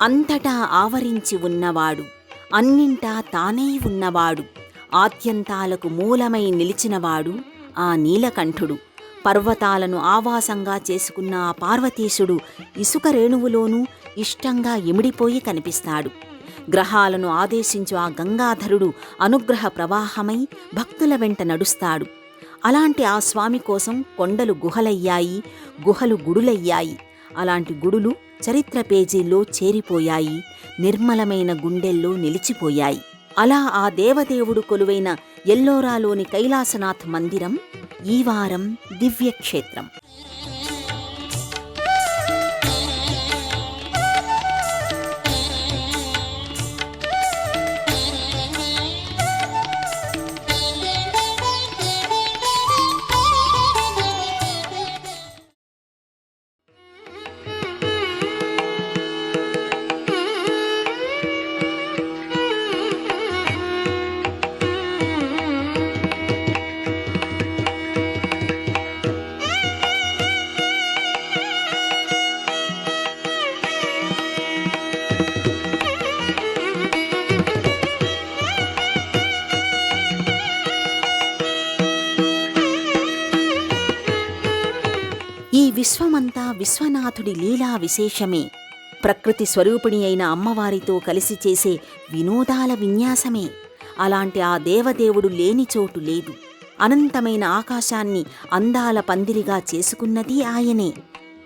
అంతటా ఆవరించి ఉన్నవాడు అన్నింటా తానై ఉన్నవాడు ఆద్యంతాలకు మూలమై నిలిచినవాడు ఆ నీలకంఠుడు పర్వతాలను ఆవాసంగా చేసుకున్న ఆ పార్వతీశుడు ఇసుక రేణువులోనూ ఇష్టంగా ఇమిడిపోయి కనిపిస్తాడు. గ్రహాలను ఆదేశించు ఆ గంగాధరుడు అనుగ్రహ ప్రవాహమై భక్తుల వెంట నడుస్తాడు. అలాంటి ఆ స్వామి కోసం కొండలు గుహలయ్యాయి గుహలు గుడులయ్యాయి. అలాంటి గుడులు చరిత్ర పేజీల్లో చేరిపోయాయి నిర్మలమైన గుండెల్లో నిలిచిపోయాయి. అలా ఆ దేవదేవుడు కొలువైన ఎల్లోరాలోని కైలాసనాథ్ మందిరం ఈ వారం దివ్యక్షేత్రం. విశ్వనాథుడి లీలా విశేషమే. ప్రకృతి స్వరూపిణి అయిన అమ్మవారితో కలిసి చేసే వినోదాల విన్యాసమే. అలాంటి ఆ దేవదేవుడు లేని చోటు లేదు. అనంతమైన ఆకాశాన్ని అందాల పందిరిగా చేసుకున్నది ఆయనే.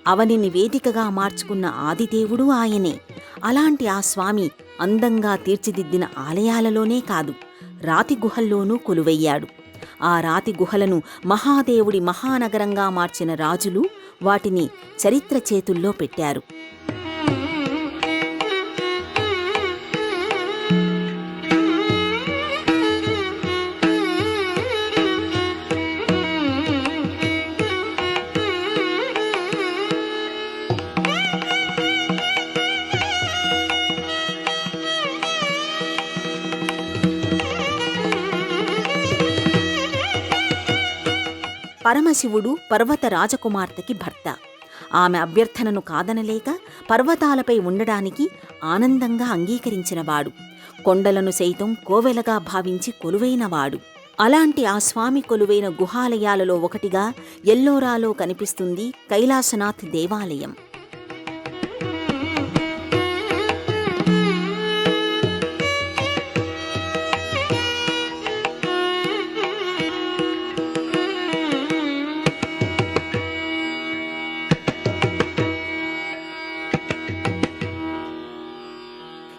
అవనిని వేదికగా మార్చుకున్న ఆదిదేవుడు ఆయనే. అలాంటి ఆ స్వామి అందంగా తీర్చిదిద్దిన ఆలయాలలోనే కాదు రాతి గుహల్లోనూ కొలువయ్యాడు. ఆ రాతి గుహలను మహాదేవుడి మహానగరంగా మార్చిన రాజులు వాటిని చరిత్ర చేతుల్లో పెట్టారు. పరమశివుడు పర్వత రాజకుమార్తెకి భర్త. ఆమె అభ్యర్థనను కాదనలేక పర్వతాలపై ఉండడానికి ఆనందంగా అంగీకరించినవాడు. కొండలను సైతం కోవెలగా భావించి కొలువైనవాడు. అలాంటి ఆ స్వామి కొలువైన గుహాలయాలలో ఒకటిగా ఎల్లోరాలో కనిపిస్తుంది కైలాసనాథ్ దేవాలయం.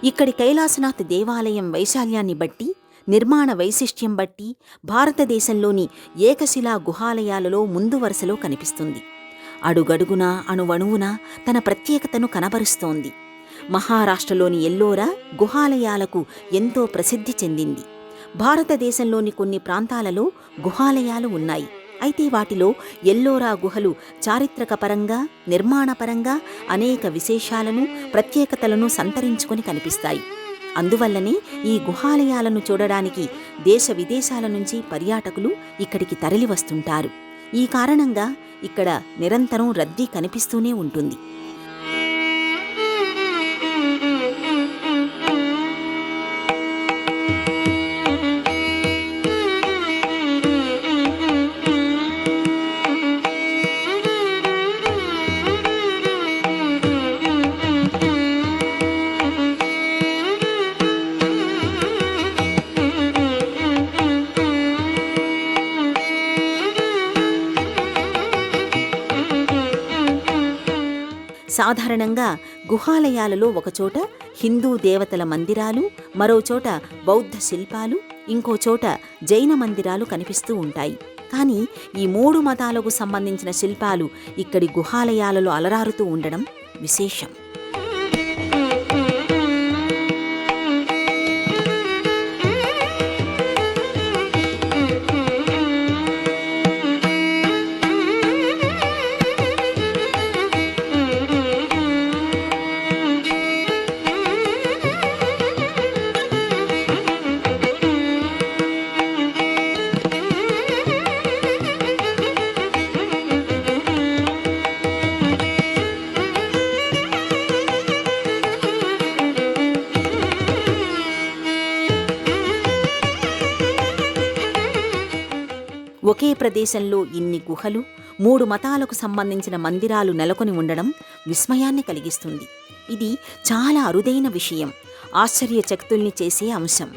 ఇక్కడి కైలాసనాథ్ దేవాలయం వైశాల్యాన్ని బట్టి నిర్మాణ వైశిష్ట్యం బట్టి భారతదేశంలోని ఏకశిలా గుహాలయాలలో ముందు వరుసలో కనిపిస్తుంది. అడుగడుగునా అణువణువున తన ప్రత్యేకతను కనబరుస్తోంది. మహారాష్ట్రలోని ఎల్లోరా గుహాలయాలకు ఎంతో ప్రసిద్ధి చెందింది. భారతదేశంలోని కొన్ని ప్రాంతాలలో గుహాలయాలు ఉన్నాయి. అయితే వాటిలో ఎల్లోరా గుహలు చారిత్రక పరంగా నిర్మాణపరంగా అనేక విశేషాలను ప్రత్యేకతలను సంతరించుకొని కనిపిస్తాయి. అందువల్లనే ఈ గుహాలయాలను చూడడానికి దేశ విదేశాల నుంచి పర్యాటకులు ఇక్కడికి తరలి వస్తుంటారు ఈ కారణంగా ఇక్కడ నిరంతరం రద్దీ కనిపిస్తూనే ఉంటుంది. సాధారణంగా గుహాలయాలలో ఒకచోట హిందూ దేవతల మందిరాలు మరోచోట బౌద్ధ శిల్పాలు ఇంకోచోట జైన మందిరాలు కనిపిస్తూ ఉంటాయి. కానీ ఈ మూడు మతాలకు సంబంధించిన శిల్పాలు ఇక్కడి గుహాలయాలలో అలరారుతూ ఉండడం విశేషం. ప్రదేశంలో ఇన్ని గుహలు మూడు మతాలకు సంబంధించిన మందిరాలు నెలకొని ఉండడం విస్మయాన్ని కలిగిస్తుంది. ఇది చాలా అరుదైన విషయం ఆశ్చర్యచక్తుల్ని చేసే అంశం.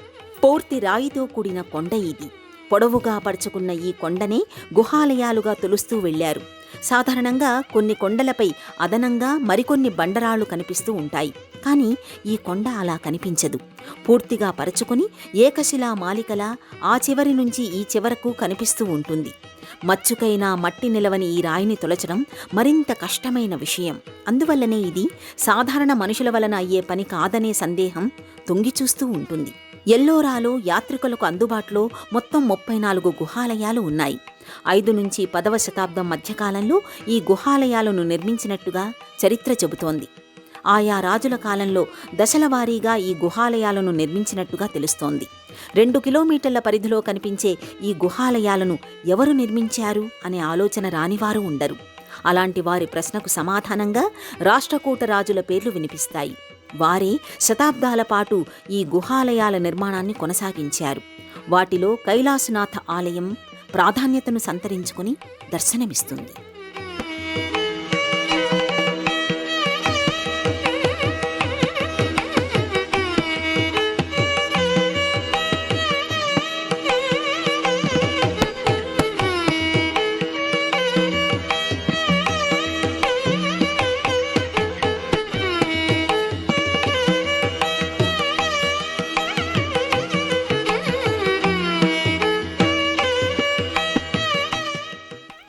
పూర్తి రాయితో కూడిన కొండ ఇది. పొడవుగా పరుచుకున్న ఈ కొండనే గుహాలయాలుగా తొలుస్తూ వెళ్ళారు సాధారణంగా కొన్ని కొండలపై అదనంగా మరికొన్ని బండరాళ్ళు కనిపిస్తూ ఉంటాయి. కానీ ఈ కొండ అలా కనిపించదు. పూర్తిగా పరచుకుని ఏకశిలా మాలికలా ఆ చివరి నుంచి ఈ చివరకు కనిపిస్తూ ఉంటుంది. మచ్చుకైనా మట్టి నిలవని ఈ రాయిని తొలచడం మరింత కష్టమైన విషయం. అందువల్లనే ఇది సాధారణ మనుషుల వలన అయ్యే పని కాదనే సందేహం తొంగిచూస్తూ ఉంటుంది. ఎల్లోరాలో యాత్రికులకు అందుబాటులో మొత్తం ముప్పై నాలుగు గుహాలయాలు ఉన్నాయి. ఐదు నుంచి పదవ శతాబ్దం మధ్యకాలంలో ఈ గుహాలయాలను నిర్మించినట్టుగా చరిత్ర చెబుతోంది. ఆయా రాజుల కాలంలో దశలవారీగా ఈ గుహాలయాలను నిర్మించినట్టుగా తెలుస్తోంది. రెండు కిలోమీటర్ల పరిధిలో కనిపించే ఈ గుహాలయాలను ఎవరు నిర్మించారు అనే ఆలోచన రానివారు ఉండరు. అలాంటి వారి ప్రశ్నకు సమాధానంగా రాష్ట్రకూట రాజుల పేర్లు వినిపిస్తాయి. వారే శతాబ్దాల పాటు ఈ గుహాలయాల నిర్మాణాన్ని కొనసాగించారు. వాటిలో కైలాసనాథ ఆలయం ప్రాధాన్యతను సంతరించుకుని దర్శనమిస్తుంది.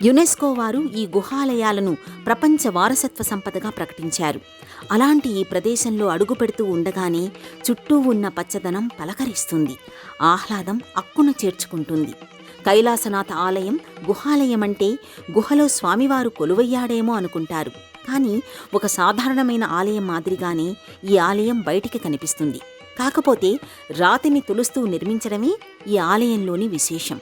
యునెస్కో వారు ఈ గుహాలయాలను ప్రపంచ వారసత్వ సంపదగా ప్రకటించారు. అలాంటి ఈ ప్రదేశంలో అడుగుపెడుతూ ఉండగానే చుట్టూ ఉన్న పచ్చదనం పలకరిస్తుంది. ఆహ్లాదం అక్కున చేర్చుకుంటుంది. కైలాసనాథ ఆలయం గుహాలయం అంటే గుహలో స్వామివారు కొలువయ్యాడేమో అనుకుంటారు. కానీ ఒక సాధారణమైన ఆలయం మాదిరిగానే ఈ ఆలయం బయటికి కనిపిస్తుంది. కాకపోతే రాతిని తులుస్తూ నిర్మించడమే ఈ ఆలయంలోని విశేషం.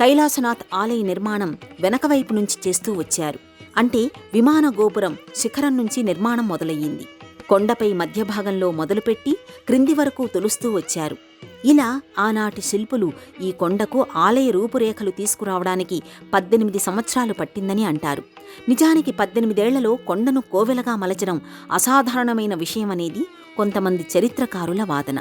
కైలాసనాథ్ ఆలయ నిర్మాణం వెనకవైపు నుంచి చేస్తూ వచ్చారు. అంటే విమాన గోపురం శిఖరం నుంచి నిర్మాణం మొదలయ్యింది. కొండపై మధ్య భాగంలో మొదలుపెట్టి క్రింది వరకు తొలుస్తూ వచ్చారు. ఇలా ఆనాటి శిల్పులు ఈ కొండకు ఆలయ రూపురేఖలు తీసుకురావడానికి పద్దెనిమిది సంవత్సరాలు పట్టిందని అంటారు. నిజానికి పద్దెనిమిదేళ్ళలో కొండను కోవెలగా మలచడం అసాధారణమైన విషయమనేది కొంతమంది చరిత్రకారుల వాదన.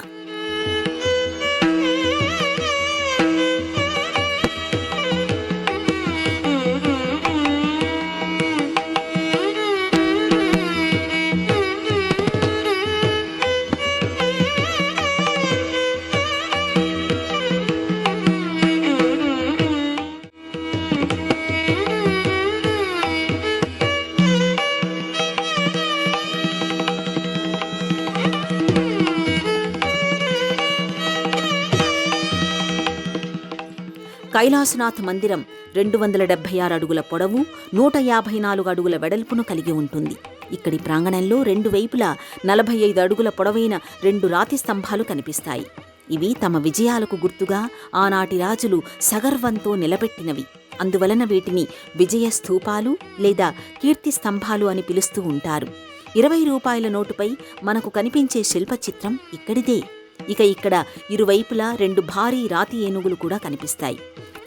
కైలాసనాథ్ మందిరం రెండు వందల డెబ్బై ఆరు అడుగుల పొడవు నూట యాభై నాలుగు అడుగుల వెడల్పును కలిగి ఉంటుంది. ఇక్కడి ప్రాంగణంలో రెండు వైపులా నలభై ఐదు అడుగుల పొడవైన రెండు రాతి స్తంభాలు కనిపిస్తాయి. ఇవి తమ విజయాలకు గుర్తుగా ఆనాటి రాజులు సగర్వంతో నిలబెట్టినవి. అందువలన వీటిని విజయ స్థూపాలు లేదా కీర్తి స్తంభాలు అని పిలుస్తూ ఉంటారు. ఇరవై రూపాయల నోటుపై మనకు కనిపించే శిల్పచిత్రం ఇక్కడిదే. ఇక ఇక్కడ ఇరువైపులా రెండు భారీ రాతి ఏనుగులు కూడా కనిపిస్తాయి.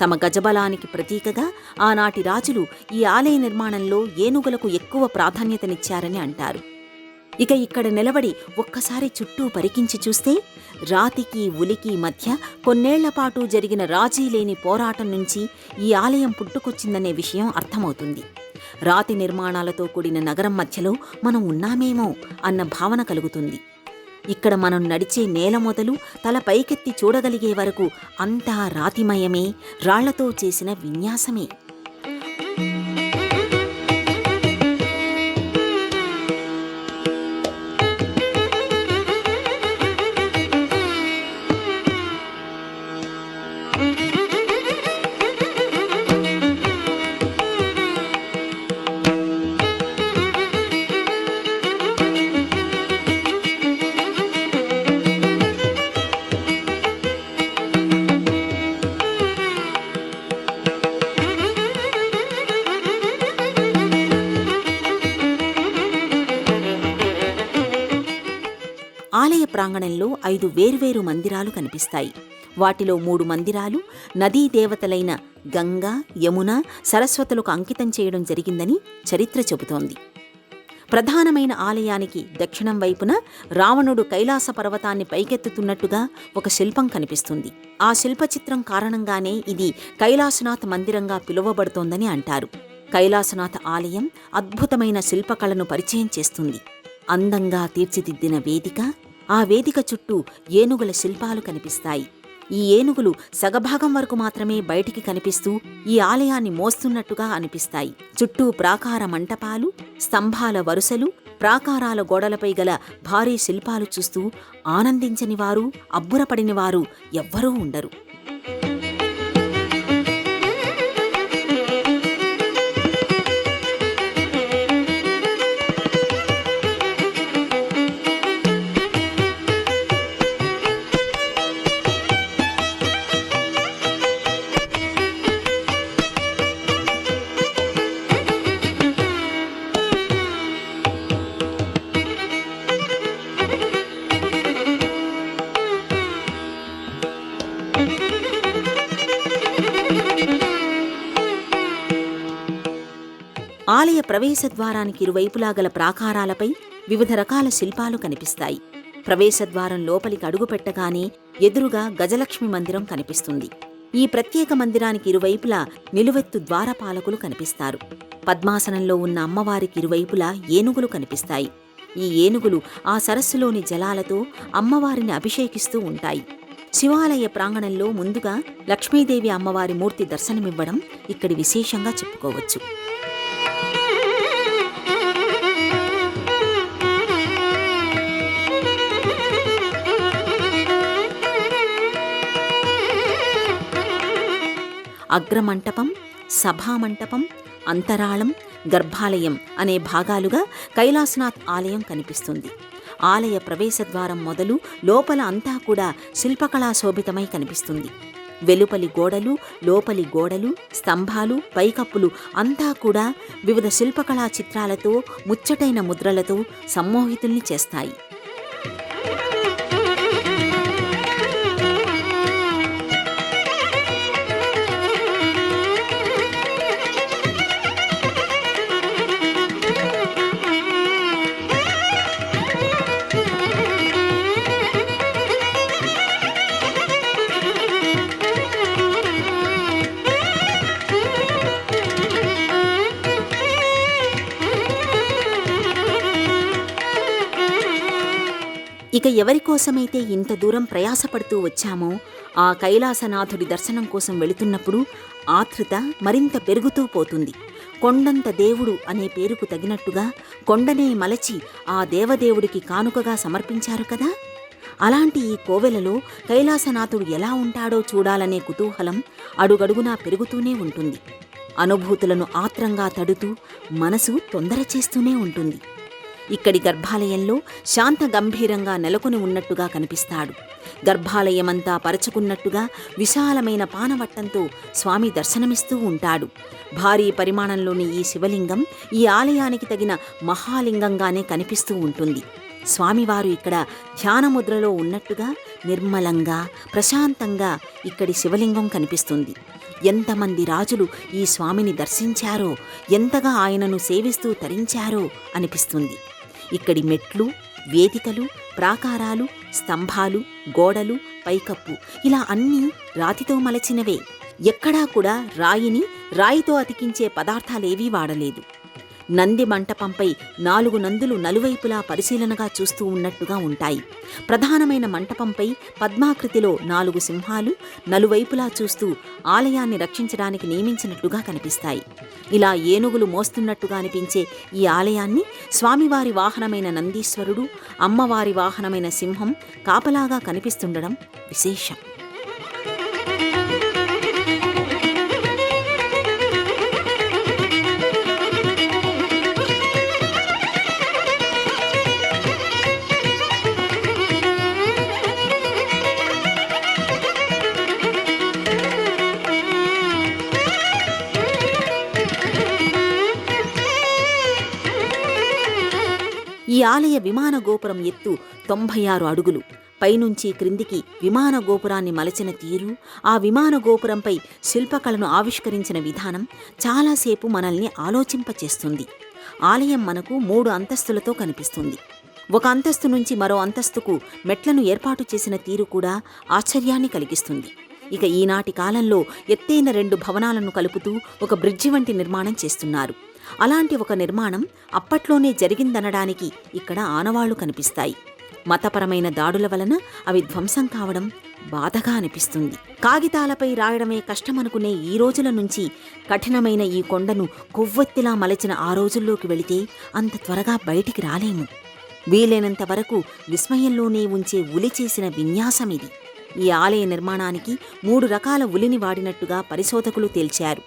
తమ గజబలానికి ప్రతీకగా ఆనాటి రాజులు ఈ ఆలయ నిర్మాణంలో ఏనుగులకు ఎక్కువ ప్రాధాన్యతనిచ్చారని అంటారు. ఇక ఇక్కడ నిలబడి ఒక్కసారి చుట్టూ పరికించి చూస్తే రాతికి ఉలికి మధ్య కొన్నేళ్ళపాటు జరిగిన రాజీ లేని పోరాటం నుంచి ఈ ఆలయం పుట్టుకొచ్చిందనే విషయం అర్థమవుతుంది. రాతి నిర్మాణాలతో కూడిన నగరం మధ్యలో మనం ఉన్నామేమో అన్న భావన కలుగుతుంది. ఇక్కడ మనం నడిచే నేల మొదలు తల పైకెత్తి చూడగలిగే వరకు అంతా రాతిమయమే రాళ్ళతో చేసిన విన్యాసమే. ప్రాంగణంలో ఐదు వేర్వేరు మందిరాలు కనిపిస్తాయి. వాటిలో మూడు మందిరాలు నదీ దేవతలైన గంగా యమున సరస్వతులకు అంకితం చేయడం జరిగిందని చరిత్ర చెబుతోంది. ప్రధానమైన ఆలయానికి దక్షిణం వైపున రావణుడు కైలాస పర్వతాన్ని పైకెత్తుతున్నట్టుగా ఒక శిల్పం కనిపిస్తుంది. ఆ శిల్పచిత్రం కారణంగానే ఇది కైలాసనాథ్ మందిరంగా పిలువబడుతోందని అంటారు. కైలాసనాథ ఆలయం అద్భుతమైన శిల్పకళను పరిచయం చేస్తుంది. అందంగా తీర్చిదిద్దిన వేదిక ఆ వేదిక చుట్టూ ఏనుగుల శిల్పాలు కనిపిస్తాయి. ఈ ఏనుగులు సగభాగం వరకు మాత్రమే బయటికి కనిపిస్తూ ఈ ఆలయాన్ని మోస్తున్నట్టుగా అనిపిస్తాయి. చుట్టూ ప్రాకార మంటపాలు స్తంభాల వరుసలు ప్రాకారాల గోడలపై గల భారీ శిల్పాలు చూస్తూ ఆనందించని వారు అబ్బురపడిన ఎవ్వరూ ఉండరు. ఆలయ ప్రవేశ ద్వారానికి ఇరువైపులా గల ప్రాకారాలపై వివిధ రకాల శిల్పాలు కనిపిస్తాయి. ప్రవేశద్వారం లోపలికి అడుగుపెట్టగానే ఎదురుగా గజలక్ష్మి మందిరం కనిపిస్తుంది. ఈ ప్రత్యేక మందిరానికి ఇరువైపులా నిలువెత్తు ద్వారపాలకులు కనిపిస్తారు. పద్మాసనంలో ఉన్న అమ్మవారికి ఇరువైపులా ఏనుగులు కనిపిస్తాయి. ఈ ఏనుగులు ఆ సరస్సులోని జలాలతో అమ్మవారిని అభిషేకిస్తూ ఉంటాయి. శివాలయ ప్రాంగణంలో ముందుగా లక్ష్మీదేవి అమ్మవారి మూర్తి దర్శనమివ్వడం ఇక్కడి విశేషంగా చెప్పుకోవచ్చు. అగ్రమంటపం సభామంటపం అంతరాళం గర్భాలయం అనే భాగాలుగా కైలాసనాథ్ ఆలయం కనిపిస్తుంది. ఆలయ ప్రవేశద్వారం మొదలు లోపల అంతా కూడా శిల్పకళా శోభితమై కనిపిస్తుంది. వెలుపలి గోడలు లోపలి గోడలు స్తంభాలు పైకప్పులు అంతా కూడా వివిధ శిల్పకళా చిత్రాలతో ముచ్చటైన ముద్రలతో సమ్మోహితుల్ని చేస్తాయి. ఇక ఎవరికోసమైతే ఇంత దూరం ప్రయాసపడుతూ వచ్చామో ఆ కైలాసనాథుడి దర్శనం కోసం వెళుతున్నప్పుడు ఆతృత మరింత పెరుగుతూ పోతుంది. కొండంత దేవుడు అనే పేరుకు తగినట్టుగా కొండనే మలచి ఆ దేవదేవుడికి కానుకగా సమర్పించారు కదా? అలాంటి ఈ కోవెలలో కైలాసనాథుడు ఎలా ఉంటాడో చూడాలనే కుతూహలం అడుగడుగునా పెరుగుతూనే ఉంటుంది. అనుభూతులను ఆత్రంగా తడుతూ మనసు తొందర చేస్తూనే ఉంటుంది. ఇక్కడి గర్భాలయంలో శాంత గంభీరంగా నెలకొని ఉన్నట్టుగా కనిపిస్తాడు. గర్భాలయమంతా పరచుకున్నట్టుగా విశాలమైన పానవట్టంతో స్వామి దర్శనమిస్తూ ఉంటాడు. భారీ పరిమాణంలోని ఈ శివలింగం ఈ ఆలయానికి తగిన మహాలింగంగానే కనిపిస్తూ ఉంటుంది. స్వామివారు ఇక్కడ ధ్యానముద్రలో ఉన్నట్టుగా నిర్మలంగా ప్రశాంతంగా ఇక్కడి శివలింగం కనిపిస్తుంది. ఎంతమంది రాజులు ఈ స్వామిని దర్శించారో ఎంతగా ఆయనను సేవిస్తూ తరించారో అనిపిస్తుంది. ఇక్కడి మెట్లు వేదికలు ప్రాకారాలు స్తంభాలు గోడలు పైకప్పు ఇలా అన్నీ రాతితో మలచినవే. ఎక్కడా కూడా రాయిని రాయితో అతికించే పదార్థాలేవీ వాడలేదు. నంది మంటపంపై నాలుగు నందులు నలువైపులా పరిశీలనగా చూస్తూ ఉన్నట్టుగా ఉంటాయి. ప్రధానమైన మంటపంపై పద్మాకృతిలో నాలుగు సింహాలు నలువైపులా చూస్తూ ఆలయాన్ని రక్షించడానికి నియమించినట్లుగా కనిపిస్తాయి. ఇలా ఏనుగులు మోస్తున్నట్టుగా అనిపించే ఈ ఆలయాన్ని స్వామివారి వాహనమైన నందీశ్వరుడు అమ్మవారి వాహనమైన సింహం కాపలాగా కనిపిస్తుండడం విశేషం. ఆలయ విమాన గోపురం ఎత్తు తొంభై ఆరు అడుగులు. పైనుంచి క్రిందికి విమాన గోపురాన్ని మలచిన తీరు ఆ విమాన గోపురంపై శిల్పకళను ఆవిష్కరించిన విధానం చాలాసేపు మనల్ని ఆలోచింపచేస్తుంది. ఆలయం మనకు మూడు అంతస్తులతో కనిపిస్తుంది. ఒక అంతస్తు నుంచి మరో అంతస్తుకు మెట్లను ఏర్పాటు చేసిన తీరు కూడా ఆశ్చర్యాన్ని కలిగిస్తుంది. ఇక ఈనాటి కాలంలో ఎత్తైన రెండు భవనాలను కలుపుతూ ఒక బ్రిడ్జి వంటి నిర్మాణం చేస్తున్నారు. అలాంటి ఒక నిర్మాణం అప్పట్లోనే జరిగిందనడానికి ఇక్కడ ఆనవాళ్ళు కనిపిస్తాయి. మతపరమైన దాడుల వలన అవి ధ్వంసం కావడం బాధగా అనిపిస్తుంది. కాగితాలపై రాయడమే కష్టమనుకునే ఈ రోజుల నుంచి కఠినమైన ఈ కొండను కొవ్వొత్తిలా మలచిన ఆ రోజుల్లోకి వెళితే అంత త్వరగా బయటికి రాలేము. వీలైనంత వరకు విస్మయంలోనే ఉంచే ఉలి చేసిన విన్యాసమిది ఈ ఆలయ నిర్మాణానికి మూడు రకాల ఉలిని వాడినట్టుగా పరిశోధకులు తేల్చారు.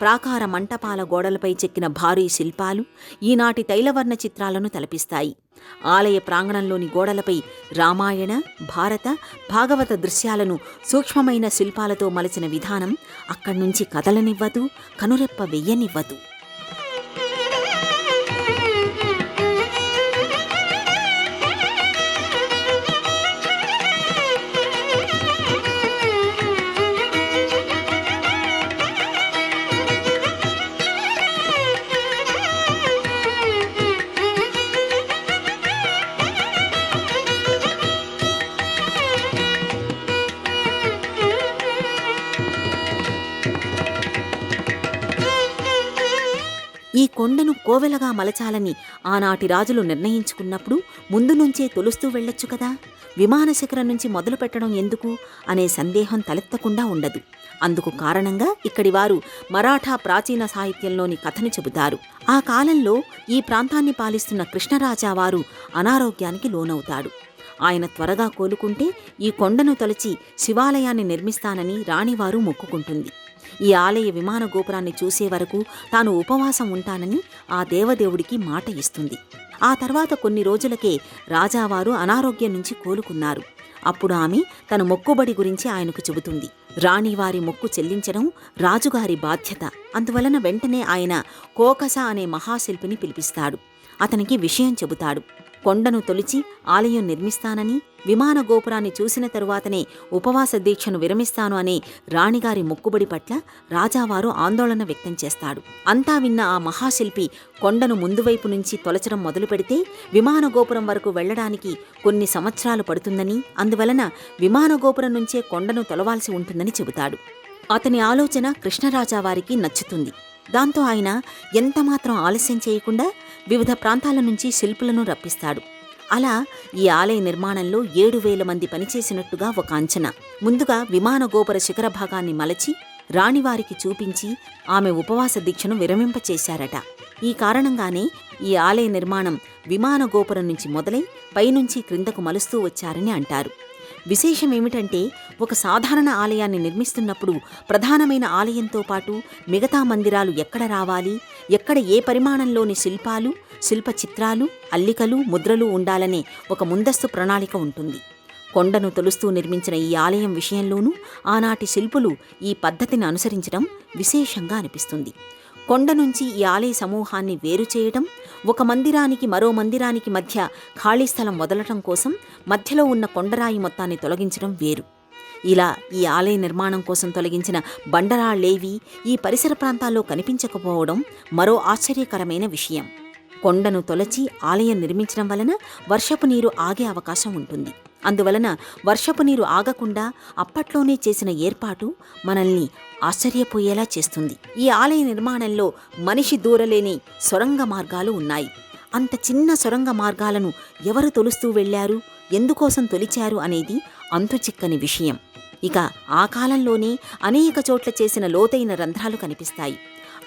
ప్రాకార మంటపాల గోడలపై చెక్కిన భారీ శిల్పాలు ఈనాటి తైలవర్ణ చిత్రాలను తలపిస్తాయి. ఆలయ ప్రాంగణంలోని గోడలపై రామాయణ భారత భాగవత దృశ్యాలను సూక్ష్మమైన శిల్పాలతో మలచిన విధానం అక్కడ్నుంచి కదలనివ్వదు కనురెప్ప వెయ్యనివ్వదు. ఈ కొండను కోవెలగా మలచాలని ఆనాటి రాజులు నిర్ణయించుకున్నప్పుడు ముందు నుంచే తొలుస్తూ వెళ్ళొచ్చు కదా? విమాన శిఖరం నుంచి మొదలు పెట్టడం ఎందుకు? అనే సందేహం తలెత్తకుండా ఉండదు. అందుకు కారణంగా ఇక్కడి వారు మరాఠా ప్రాచీన సాహిత్యంలోని కథను చెబుతారు. ఆ కాలంలో ఈ ప్రాంతాన్ని పాలిస్తున్న కృష్ణరాజావారు అనారోగ్యానికి లోనవుతాడు ఆయన త్వరగా కోలుకుంటే ఈ కొండను తొలచి శివాలయాన్ని నిర్మిస్తానని రాణివారు మొక్కుకుంటుంది. ఈ ఆలయ విమాన గోపురాన్ని చూసే వరకు తాను ఉపవాసం ఉంటానని ఆ దేవదేవుడికి మాట ఇస్తుంది. ఆ తర్వాత కొన్ని రోజులకే రాజావారు అనారోగ్యం నుంచి కోలుకున్నారు. అప్పుడు ఆమె తన మొక్కుబడి గురించి ఆయనకు చెబుతుంది. రాణివారి మొక్కు చెల్లించడం రాజుగారి బాధ్యత. అందువలన వెంటనే ఆయన కోకస అనే మహాశిల్పిని పిలిపిస్తాడు. అతనికి విషయం చెబుతాడు. కొండను తొలిచి ఆలయం నిర్మిస్తానని విమాన గోపురాన్ని చూసిన తరువాతనే ఉపవాస దీక్షను విరమిస్తాను అనే రాణిగారి మొక్కుబడి పట్ల రాజావారు ఆందోళన వ్యక్తం చేస్తాడు. అంతా విన్న ఆ మహాశిల్పి కొండను ముందువైపు నుంచి తొలచడం మొదలుపెడితే విమాన గోపురం వరకు వెళ్ళడానికి కొన్ని సంవత్సరాలు పడుతుందని అందువలన విమాన గోపురం నుంచే కొండను తొలవాల్సి ఉంటుందని చెబుతాడు. అతని ఆలోచన కృష్ణరాజావారికి నచ్చుతుంది. దాంతో ఆయన ఎంతమాత్రం ఆలస్యం చేయకుండా వివిధ ప్రాంతాల నుంచి శిల్పులను రప్పిస్తాడు. అలా ఈ ఆలయ నిర్మాణంలో ఏడు వేల మంది పనిచేసినట్టుగా ఒక అంచనా. ముందుగా విమాన గోపుర శిఖర భాగాన్ని మలచి రాణివారికి చూపించి ఆమె ఉపవాస దీక్షను విరమింపచేశారట. ఈ కారణంగానే ఈ ఆలయ నిర్మాణం విమాన గోపురం నుంచి మొదలై పైనుంచి క్రిందకు మలుస్తూ వచ్చారని అంటారు. విశేషం ఏమిటంటే ఒక సాధారణ ఆలయాన్ని నిర్మిస్తున్నప్పుడు ప్రధానమైన ఆలయంతో పాటు మిగతా మందిరాలు ఎక్కడ రావాలి ఎక్కడ ఏ పరిమాణంలోని శిల్పాలు శిల్ప చిత్రాలు అల్లికలు ముద్రలు ఉండాలనే ఒక ముందస్తు ప్రణాళిక ఉంటుంది. కొండను తొలుస్తూ నిర్మించిన ఈ ఆలయం విషయంలోనూ ఆనాటి శిల్పులు ఈ పద్ధతిని అనుసరించడం విశేషంగా అనిపిస్తుంది. కొండ నుంచి ఈ ఆలయ సమూహాన్ని వేరు చేయడం ఒక మందిరానికి మరో మందిరానికి మధ్య ఖాళీ స్థలం వదలటం కోసం మధ్యలో ఉన్న కొండరాయి మొత్తాన్ని తొలగించడం వేరు. ఇలా ఈ ఆలయ నిర్మాణం కోసం తొలగించిన బండరాళ్ళేవి ఈ పరిసర ప్రాంతాల్లో కనిపించకపోవడం మరో ఆశ్చర్యకరమైన విషయం. కొండను తొలచి ఆలయం నిర్మించడం వలన వర్షపు నీరు ఆగే అవకాశం ఉంటుంది. అందువలన వర్షపు నీరు ఆగకుండా అప్పట్లోనే చేసిన ఏర్పాటు మనల్ని ఆశ్చర్యపోయేలా చేస్తుంది. ఈ ఆలయ నిర్మాణంలో మనిషి దూరలేని సొరంగ మార్గాలు ఉన్నాయి. అంత చిన్న సొరంగ మార్గాలను ఎవరు తొలుస్తూ వెళ్ళారు ఎందుకోసం తొలిచారు అనేది అంతుచిక్కని విషయం. ఇక ఆ కాలంలోనే అనేక చోట్ల చేసిన లోతైన రంధ్రాలు కనిపిస్తాయి.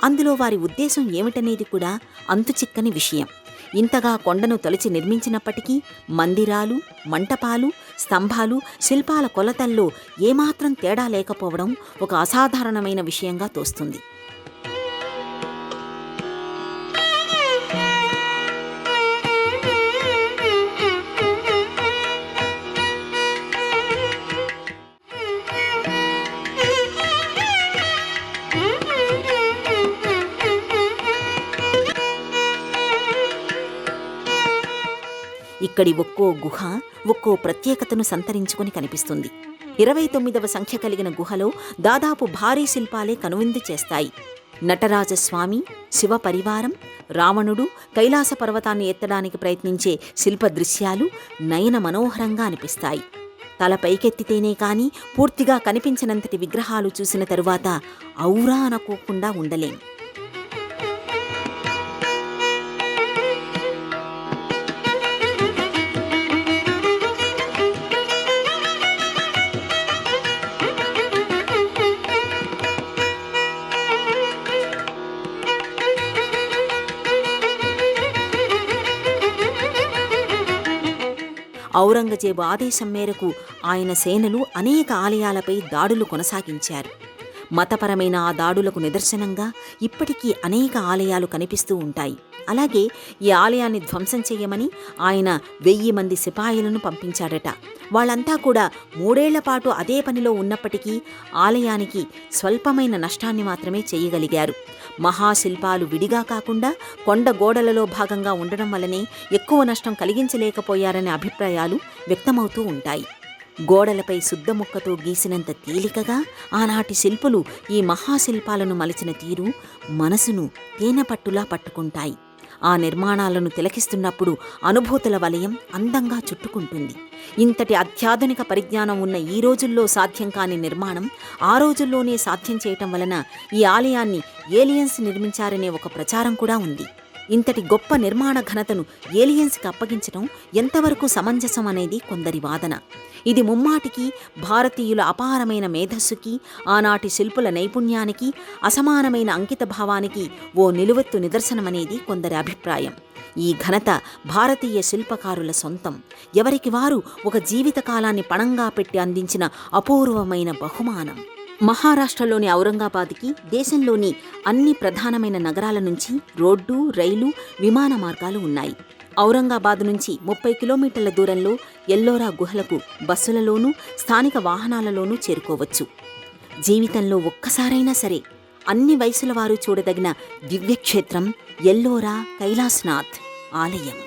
అందులో వారి ఉద్దేశం ఏమిటనేది కూడా అంతుచిక్కని విషయం. ఇంతగా కొండను తొలిచి నిర్మించినప్పటికీ మందిరాలు మంటపాలు స్తంభాలు శిల్పాల కొలతల్లో ఏమాత్రం తేడా లేకపోవడం ఒక అసాధారణమైన విషయంగా తోస్తుంది. ఇక్కడి ఒక్కో గుహ ఒక్కో ప్రత్యేకతను సంతరించుకొని కనిపిస్తుంది. ఇరవై తొమ్మిదవ సంఖ్య కలిగిన గుహలో దాదాపు భారీ శిల్పాలే కనువిందు చేస్తాయి. నటరాజస్వామి శివ పరివారం రావణుడు కైలాస పర్వతాన్ని ఎత్తడానికి ప్రయత్నించే శిల్ప దృశ్యాలు నయన మనోహరంగా అనిపిస్తాయి. తల పైకెత్తితేనే కాని పూర్తిగా కనిపించినంతటి విగ్రహాలు చూసిన తరువాత ఔరా అనుకోకుండా ఉండలేం. ఔరంగజేబు ఆదేశం మేరకు ఆయన సేనలు అనేక ఆలయాలపై దాడులు కొనసాగించారు. మతపరమైన ఆ దాడులకు నిదర్శనంగా ఇప్పటికీ అనేక ఆలయాలు కనిపిస్తూ ఉంటాయి. అలాగే ఈ ఆలయాన్ని ధ్వంసం చేయమని ఆయన వెయ్యి మంది సిపాయిలను పంపించాడట. వాళ్ళంతా కూడా మూడేళ్ళ పాటు అదే పనిలో ఉన్నప్పటికీ ఆలయానికి స్వల్పమైన నష్టాన్ని మాత్రమే చేయగలిగారు. మహాశిల్పాలు విడిగా కాకుండా కొండ గోడలలో భాగంగా ఉండడం వల్లనే ఎక్కువ నష్టం కలిగించలేకపోయారనే అభిప్రాయాలు వ్యక్తమవుతూ ఉంటాయి. గోడలపై శుద్ధముక్కతో గీసినంత తేలికగా ఆనాటి శిల్పులు ఈ మహాశిల్పాలను మలిచిన తీరు మనసును తేనెపట్టులా పట్టుకుంటాయి. ఆ నిర్మాణాలను తిలకిస్తున్నప్పుడు అనుభూతుల వలయం అందంగా చుట్టుకుంటుంది. ఇంతటి అత్యాధునిక పరిజ్ఞానం ఉన్న ఈ రోజుల్లో సాధ్యం కాని నిర్మాణం ఆ రోజుల్లోనే సాధ్యం చేయటం వలన ఈ ఆలయాన్ని ఏలియన్స్ నిర్మించారనే ఒక ప్రచారం కూడా ఉంది. ఇంతటి గొప్ప నిర్మాణ ఘనతను ఏలియన్స్కి అప్పగించడం ఎంతవరకు సమంజసం అనేది కొందరి వాదన. ఇది ముమ్మాటికి భారతీయుల అపారమైన మేధస్సుకి ఆనాటి శిల్పుల నైపుణ్యానికి అసమానమైన అంకిత భావానికి ఓ నిలువెత్తు నిదర్శనమనేది కొందరి అభిప్రాయం. ఈ ఘనత భారతీయ శిల్పకారుల సొంతం. ఎవరికి వారు ఒక జీవితకాలాన్ని పణంగా పెట్టి అందించిన అపూర్వమైన బహుమానం. మహారాష్ట్రలోని ఔరంగాబాద్కి దేశంలోని అన్ని ప్రధానమైన నగరాల నుంచి రోడ్డు రైలు విమాన మార్గాలు ఉన్నాయి. ఔరంగాబాద్ నుంచి ముప్పై కిలోమీటర్ల దూరంలో ఎల్లోరా గుహలకు బస్సులలోనూ స్థానిక వాహనాలలోనూ చేరుకోవచ్చు. జీవితంలో ఒక్కసారైనా సరే అన్ని వయసుల వారు చూడదగిన దివ్యక్షేత్రం ఎల్లోరా కైలాస్నాథ్ ఆలయం.